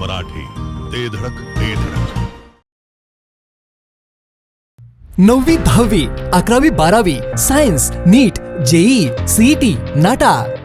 मराठी ते धडक ते धडक. नववी दहावी अकरावी बारावी science NEET JEE CET NATA.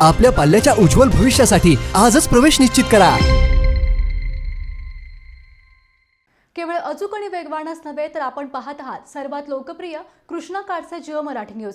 आपल्या पाल्याच्या उज्ज्वल भविष्यासाठी आजच प्रवेश निश्चित करा. केवळ अचूक आणि वेगवानच नव्हे तर आपण पाहत आहात सर्वात लोकप्रिय कृष्णा काडसे जिओ मराठी न्यूज.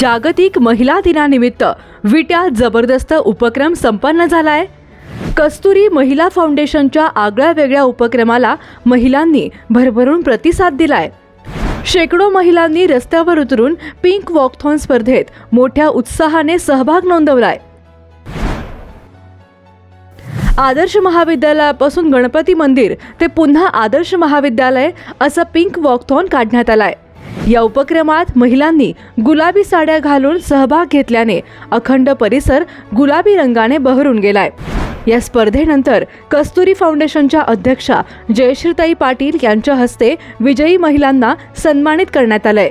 जागतिक महिला दिनानिमित्त विट्या जबरदस्त उपक्रम संपन्न झालाय. कस्तुरी महिला फाउंडेशनच्या आगळ्या वेगळ्या उपक्रमाला महिलांनी भरभरून प्रतिसाद दिलाय. शेकडो महिलांनी रस्त्यावर उतरून पिंक वॉकथॉन स्पर्धेत मोठ्या उत्साहाने सहभाग नोंदवलाय. आदर्श महाविद्यालयापासून गणपती मंदिर ते पुन्हा आदर्श महाविद्यालय असं पिंक वॉकथॉन काढण्यात आलाय. या उपक्रमात महिलांनी गुलाबी साड्या घालून सहभाग घेतल्याने अखंड परिसर गुलाबी रंगाने बहरून गेलाय. या स्पर्धेनंतर कस्तुरी फाउंडेशनच्या अध्यक्षा जयश्रीताई पाटील यांच्या हस्ते विजयी महिलांना सन्मानित करण्यात आलंय.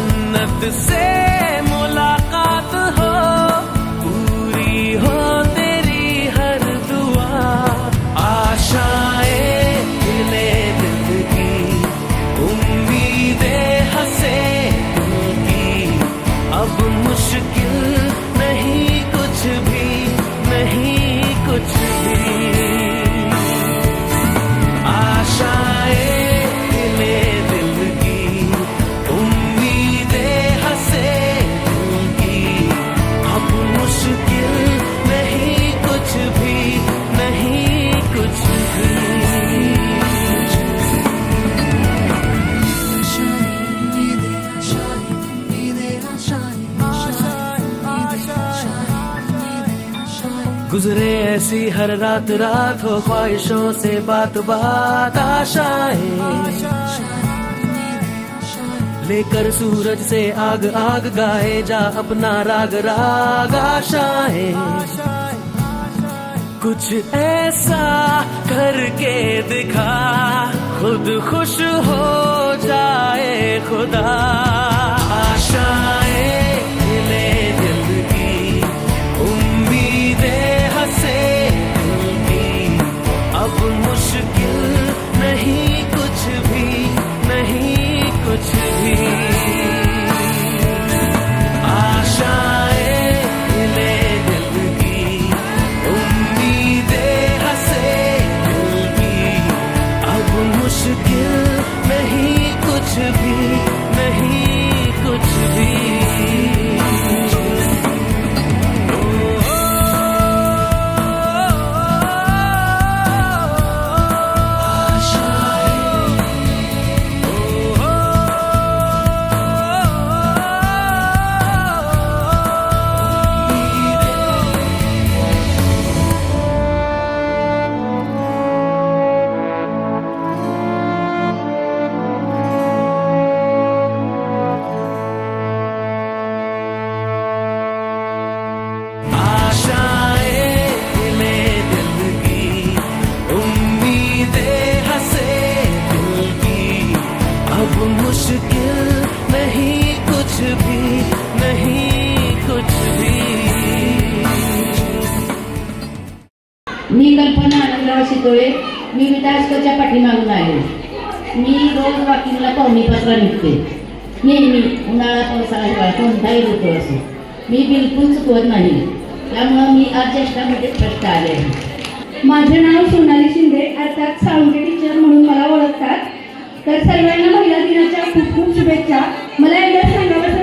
and at the same ऐसी हर रात रात हो, ख्वाहिशों से बात बात आशाएँ लेकर सूरज से आग आग गाए, जा अपना राग राग आशाएँ कुछ ऐसा करके दिखा, खुद खुश हो जाए खुदा। आशाएँ मी कल्पना आनंदराव शितोळे. मी विटास्कोच्या पाठीमागून आहे. मी रोज वॉकिंगला पाहुणी पाचला निघते नेहमी उन्हाळा पावसाळा हिवाळा कोणताही ऋतू असो मी बिलकुल चुकवत नाही. त्यामुळं मी आज ज्येष्ठामध्ये स्पष्ट आले आहे. माझे नाव सोनाली शिंदे अर्थात साळुंके टीचर म्हणून मला ओळखतात. तर सर्वांना महिला दिनाच्या खूप खूप शुभेच्छा. मला एकदा सांगावंच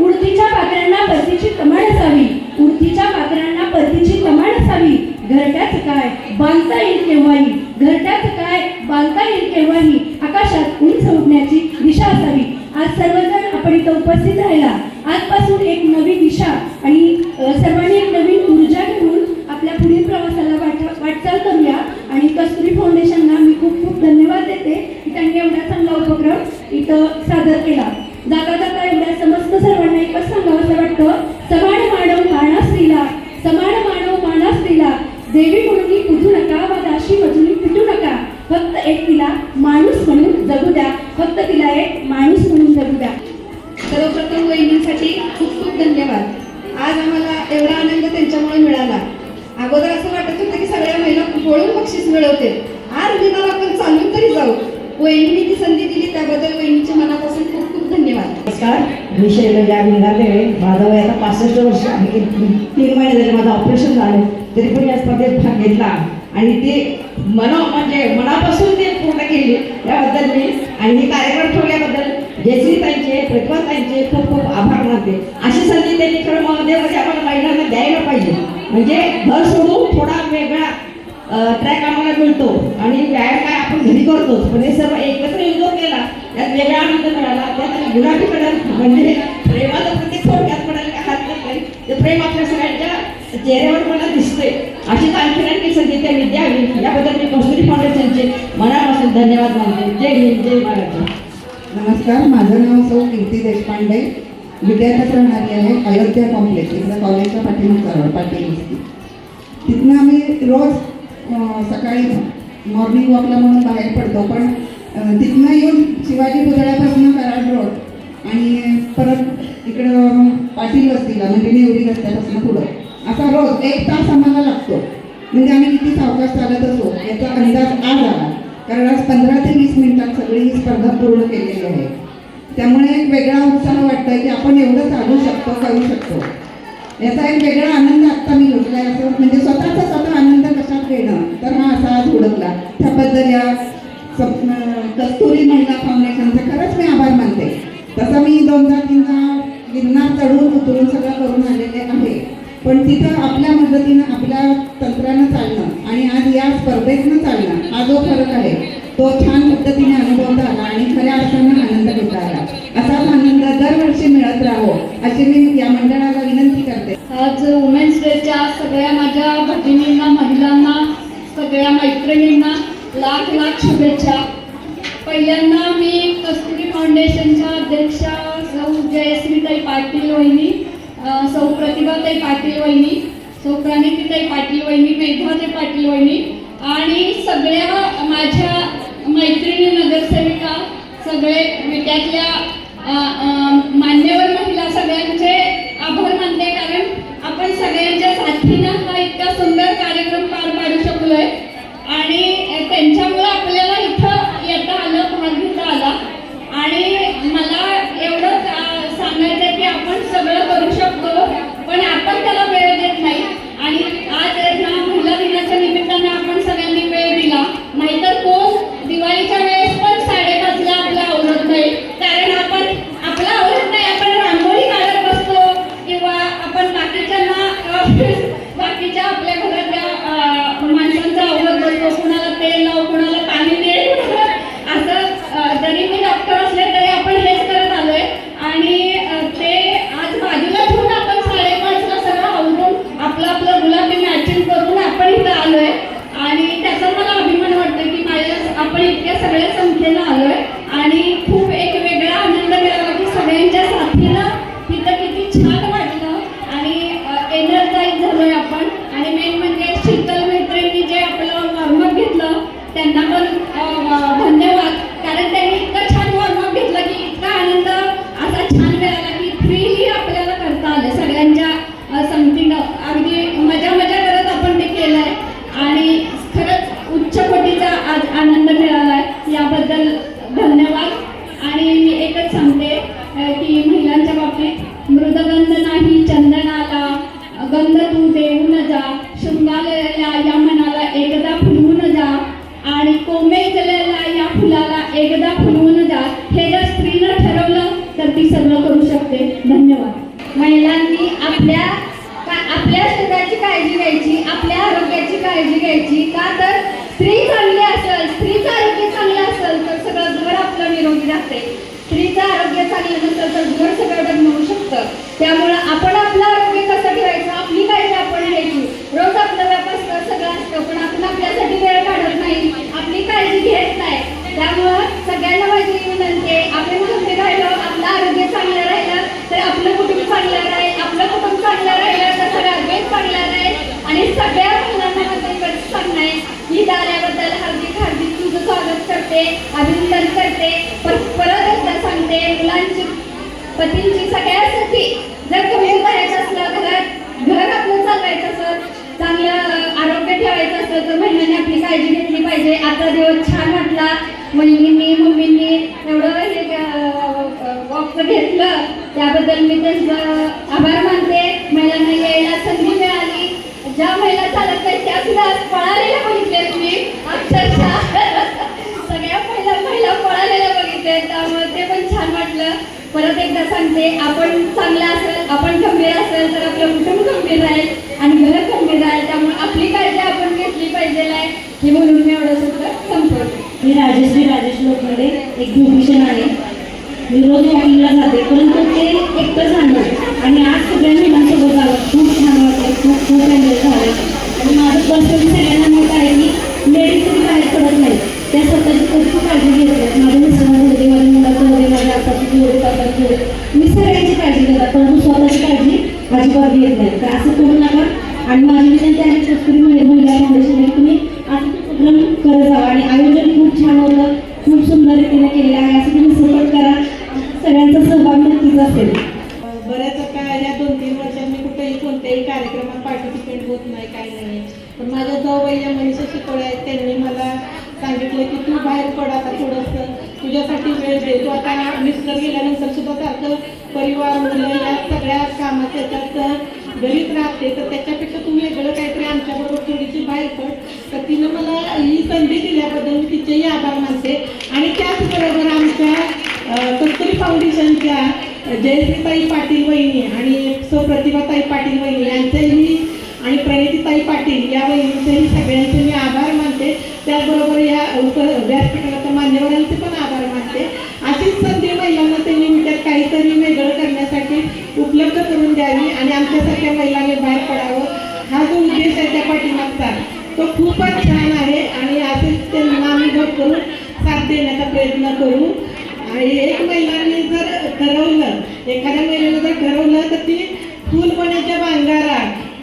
उडतीच्या पाकरांना परतीची कमाड असावी. उडतीच्या पाकरांना परतीची कमाड असावी. घरट्यात काय? बांधता येईल केव्हाही. घरट्यात काय? बांधता येईल केव्हाही. आकाशात उंच उठण्याची दिशा असावी. आज सर्वजण आपण इथं उपस्थित राहिला. आजपासून एक नवी दिशा आणि सर्वांनी एक नवीन ऊर्जा घेऊन आपल्या पुढील प्रवासाला वाट वाटचाल करूया. आणि कस्तुरी फाउंडेशनला मी खूप खूप धन्यवाद देते. की त्यांनी एवढा चांगला उपक्रम इथं सादर केला. जाता जाता एवढ्या समस्त सर्वांना एकच सांगावं असं वाटतं. समान मानव माना स्त्रीला समान मानव माना स्त्रीला. देवी म्हणून ती नका व दाशी मजुरी पिटू नका. फक्त एक तिला माणूस म्हणून जगू द्या. फक्त तिला एक माणूस म्हणून जगू द्या. सर्वप्रथम वहिनींसाठी खूप खूप धन्यवाद. आज आम्हाला एवढा आनंद त्यांच्यामुळे मिळाला. अगोदर असं वाटत होतं की सगळ्या महिला वळून बक्षीस मिळवते आज दिनाला आपण चालून तरी जाऊ. वहिनीने ती संधी दिली त्याबद्दल वहिनीच्या मनापासून खूप खूप धन्यवाद. नमस्कार. मी शैलजा निघाले माझा वय आता पासष्ट वर्ष आहे. तीन महिने झाले माझं ऑपरेशन झालं. तरी पण या स्पर्धेत भाग घेतला. आणि ते मनो म्हणजे मनापासून ते पूर्ण केली याबद्दल मी. आणि हे कार्यक्रम ठेवल्याबद्दल जयश्रीताईंचे प्रतिभाताईंचे खूप खूप आभार मानते. अशी संधी त्यांनी खरं महोदयमध्ये म्हणजे आपण महिलांना द्यायला पाहिजे. म्हणजे घर सोडून थोडा वेळ ट्रॅक आम्हाला मिळतो. आणि व्यायाम काय आपण घरी करतोच पण हे सर्व एकत्र युद्ध केला त्यात वेगळा आनंद मिळाला. त्यात गुलाबी कलर म्हणजे प्रेमाचं प्रत्येक थोडक्यात म्हणाल का नाही. ते प्रेम आपल्या सगळ्यांच्या चेहऱ्यावर मला दिसते अशीच आणखी आणखी संधी त्यांनी द्यावी याबद्दल मी कस्तुरी फाउंडेशनचे मनापासून धन्यवाद मानते. जय हिंद जय महाराष्ट्र नमस्कार माझं नाव सौ कीर्ती देशपांडे. विद्यार्थ्यात राहणारी आहे अयोध्या कॉम्प्लेक्स इथल्या कॉलेजच्या पाठीमागचा पाटील. तिथनं आम्ही रोज सकाळी मॉर्निंग वॉकला म्हणून बाहेर पडतो. पण तिथनं येऊन शिवाजी पुतळ्यापासून कराड रोड आणि परत इकडं पाटील वस्तीला म्हणजे नेवरी रस्त्यापासून पुढं. असा रोज एक तास आम्हाला लागतो. म्हणजे आम्ही किती सावकाश चालत असो याचा अंदाज आज आला कारण आज पंधरा ते वीस मिनिटात सगळी ही स्पर्धा पूर्ण केलेली आहे. त्यामुळे एक वेगळा उत्साह वाटतोय की आपण एवढं चालू शकतो करू शकतो. याचा एक वेगळा आनंद आत्ता मी लुटलाय असं म्हणजे स्वतःचा स्वतः आनंद कशात घेणं तर हा असा आज हुडकला त्याबद्दल या कस्तुरी महिला फाउंडेशनचा खरंच मी आभार मानते. तसं मी दोनदा तीनदा गिरणार चढून उतरून सगळं करून आलेले आहे. पण तिथं आपल्या मदतीनं आपल्या तंत्रानं चालणं आणि आज या स्पर्धेतनं चालणं हा जो फरक आहे तो छान पद्धतीने अनुभवता आला आणि खऱ्या अर्थानं आनंद Thank you. तर महिलांनी आपली काळजी घेतली पाहिजे. आता दिवस छान वाटला. मुलगींनी मम्मींनी एवढं वॉक घेतलं. त्याबद्दल मी त्यांचं आभार मानते. महिलांना यायला संधी मिळाली. ज्या महिला चालत नाही त्या सुद्धा पळालेल्या बघितल्या तुम्ही. अक्षरशः. सगळ्या पहिल्या महिला पळालेल्या बघितल्या. त्यामुळे ते पण छान वाटलं. परत एकदा सांगते आपण चांगलं असेल आपण गंभीर असेल तर आपलं कुटुंब गंभीर राहील आणि घर गंभीर राहील. वेळ मी एवढं मी राजेश लोखंडे एक ब्युटिशियन आहे. मी रोज जाते. परंतु ते एकटंच आणलं आणि आज सगळ्या मुलांसोबत आलं खूप छान झालं. आणि माझं पर्सनली सगळ्यांना मत आहे की लेडीज तरी नाही. त्या स्वतःची खूप काळजी घेतात माझ्या मिस्टरांना होते माझ्या मुलाचं होते माझ्या मी सगळ्यांची काळजी घेतात परंतु स्वतःची काळजी अजिबात घेत नाही. तर असं करू नका आणि माझी विनंती आहे कस्तुरी महिला फाउंडेशनला तुम्ही त्याबद्दल मी तिचेही आभार मानते. आणि त्याचबरोबर आमच्या कस्तुरी फाउंडेशनच्या जयश्रीताई पाटील वहिनी आणि सुप्रतिभाताई पाटील वहिनी यांचेही आणि प्रणितीताई पाटील या वहिनीचेही सगळ्यांचे मी आभार मानते. त्याचबरोबर या उप व्यासपीठाला मान्यवरांचे पण आभार मानते. अशीच संधी महिलांना ते निमित्यात काहीतरी वेगळं करण्यासाठी उपलब्ध करून द्यावी आणि आमच्यासारख्या महिलांनी बाहेर पडावं. हा जो उद्देश आहे त्या पाठीमागचा. तो खूपच छान आहे. महिला करू आणि एक महिलांनी जर ठरवलं एखाद्या महिलेनं जर ठरवलं तर ती फुलपणाच्या बांगारा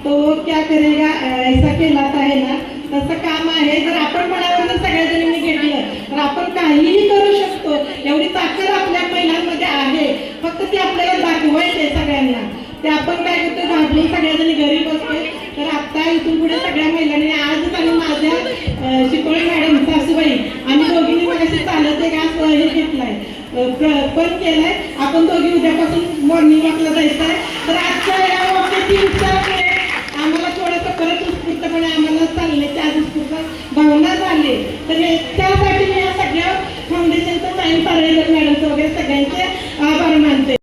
तो क्या करेगा ऐसा केलाच आहे ना तसं काम आहे. जर आपण मनावर जर सगळ्या जणींनी घेतलं तर आपण काहीही करू शकतो. एवढी ताकद आपल्या महिलांमध्ये आहे. फक्त ती आपल्याला दाखवायचे सगळ्यांना. ते आपण काय करतो घाबरून सगळ्याजणी घरी बसतोय. तर आता इथून पुढे सगळ्या महिलांनी आजच आणि माझ्या शिकवण मॅडम सासूबाई. आणि दोघींनी मगाशी चालत एक आज हे घेतलाय. प्र- पण केलाय. आपण दोघी उद्यापासून मॉर्निंग वॉकला जायचं आहे तर आजच्या या वॉकची विचार आम्हाला थोडंसं परत उत्स्फूर्तपणे आम्हाला चालण्याची आज उत्स्फूर्त भावना झाली. तर त्यासाठी मी या सगळ्या फाउंडेशनचं साईन पारेकर मॅडमचं वगैरे सगळ्यांचे आभार मानते.